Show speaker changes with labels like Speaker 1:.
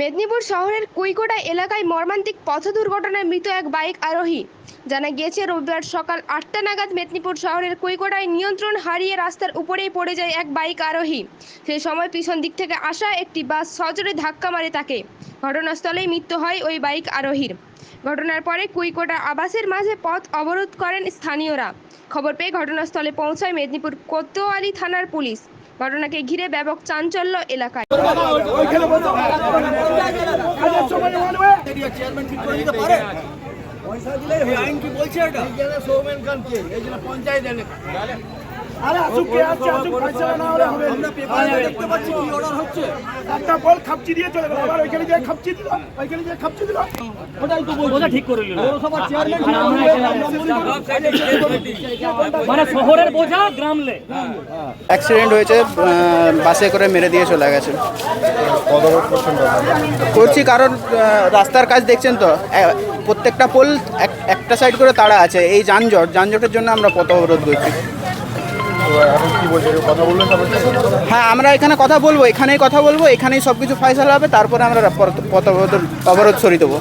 Speaker 1: মেদিনীপুর শহরের কুইকোটা এলাকায় মর্মান্তিক পথ দুর্ঘটনায় মৃত এক বাইক আরোহী। জানা গিয়েছে, রবিবার সকাল আটটা নাগাদ মেদিনীপুর শহরের কুইকোটায় নিয়ন্ত্রণ হারিয়ে রাস্তার উপরেই পড়ে যায় এক বাইক আরোহী। সেই সময় পিছন দিক থেকে আসা একটি বাস সজোরে ধাক্কা মারে তাকে। ঘটনাস্থলেই মৃত্যু হয় ওই বাইক আরোহীর। ঘটনার পরে কুইকোটা আবাসের মাঝে পথ অবরোধ করেন স্থানীয়রা। খবর পেয়ে ঘটনাস্থলে পৌঁছায় মেদিনীপুর কোতোয়ালি থানার পুলিশ। ঘটনাকে ঘিরে ব্যাপক চাঞ্চল্য এলাকায়।
Speaker 2: চেয়ারম্যান ঠিক করে দিতে পারে? পয়সা দিলে আইন কি বলছে এটা? সৌমেন খানকে এই জন্য পঞ্চায়েত এলাকা
Speaker 3: আরে আসুক কে আসছে আসুক পয়সা না হলে হবে।
Speaker 2: আমরা পেপারে দেখতে পাচ্ছি কি অর্ডার হচ্ছে।
Speaker 3: একটা বল খাপচি দিয়ে চলে গেল। আবার ওইখানে গিয়ে খাপচি দিল ওইখানে গিয়ে খাপচি দিল।
Speaker 2: ওটাই তো বলছি। ঠিক করে নিল। পৌরসভার চেয়ারম্যান দিল।
Speaker 4: মানে শহরের বোঝা গ্রামলে।
Speaker 5: অ্যাক্সিডেন্ট হয়েছে বাসে করে মেরে দিয়ে চলে গেছে। করছি কারণ রাস্তার কাজ দেখছেন তো? প্রত্যেকটা পোল একটা সাইড করে তাড়া আছে। এই যানজট যানজটের জন্য আমরা পথ অবরোধ করছি। হ্যাঁ আমরা এখানে কথা বলব, এখানেই কথা বলব, এখানেই সব কিছু ফাইসাল হবে, তারপরে আমরা অবরোধ সরিয়ে দেবো।